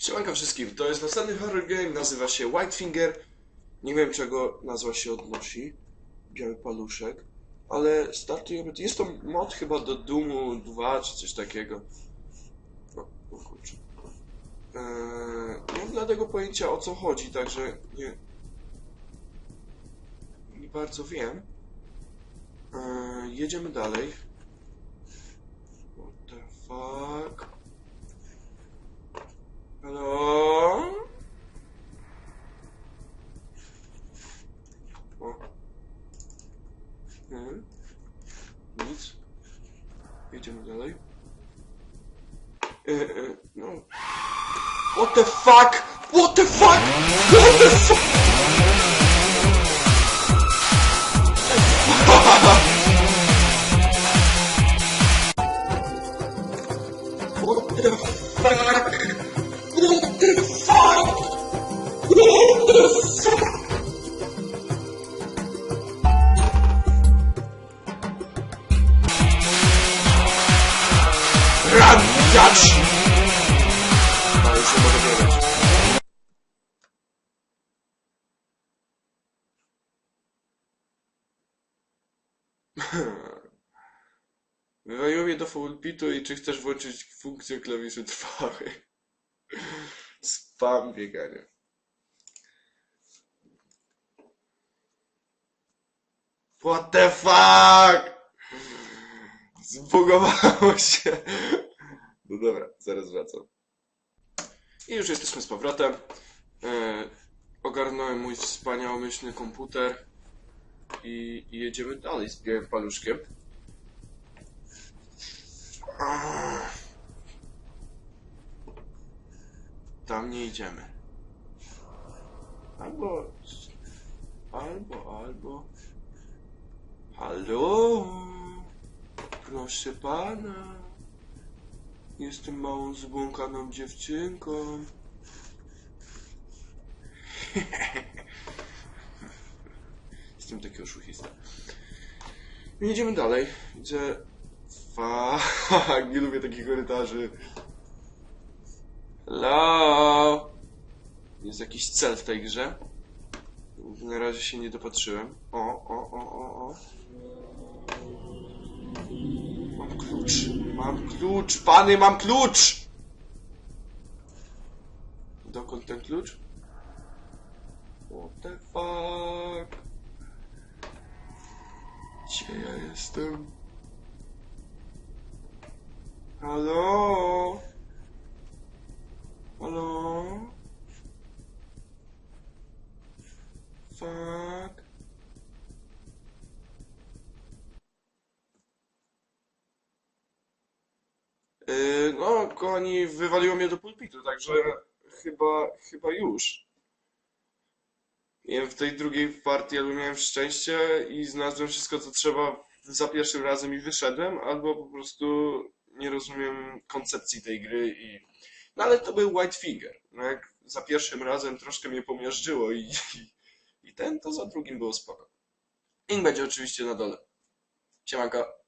Siemanko wszystkim, to jest następny horror game, nazywa się Whitefinger. Nie wiem czego nazwa się odnosi, biały paluszek, ale startujemy, jest to mod chyba do Doomu 2 czy coś takiego. O, o kurczę. Eee, nie mam dlatego pojęcia o co chodzi, także nie, nie bardzo wiem. Eee, jedziemy dalej. What the fuck? Hmm. Nic. Jedziemy dalej. E, e, no. What the fuck? What the fuck? What the fuck? Biegać. Wywaliło mnie do pulpitu i czy chcesz włączyć funkcję klawiszy trwały? Spam bieganie. What the fuck? Zbugowało się. No dobra, zaraz wracam. I już jesteśmy z powrotem. E, ogarnąłem mój wspaniałomyślny komputer i, i jedziemy dalej z białym paluszkiem. Tam nie idziemy. Albo... Albo, albo... Halo? Proszę pana. Jestem małą zbłąkaną dziewczynką. Jestem taki oszuchista. Jedziemy dalej. Gdzie... Fuck, nie lubię takich korytarzy. Hello? Jest jakiś cel w tej grze? Na razie się nie dopatrzyłem. O, o, Mam klucz. Pany, mam klucz! Dokąd ten klucz? What the fuck? Gdzie ja jestem? Halo? No, kochani, wywaliło mnie do pulpitu, także chyba, chyba już. W tej drugiej partii albo miałem szczęście i znalazłem wszystko, co trzeba za pierwszym razem i wyszedłem, albo po prostu nie rozumiem koncepcji tej gry i... No ale to był Whitefinger. No jak za pierwszym razem troszkę mnie pomiażdżyło i, i, i ten, to za drugim było spoko. Link będzie oczywiście na dole. Siemanko.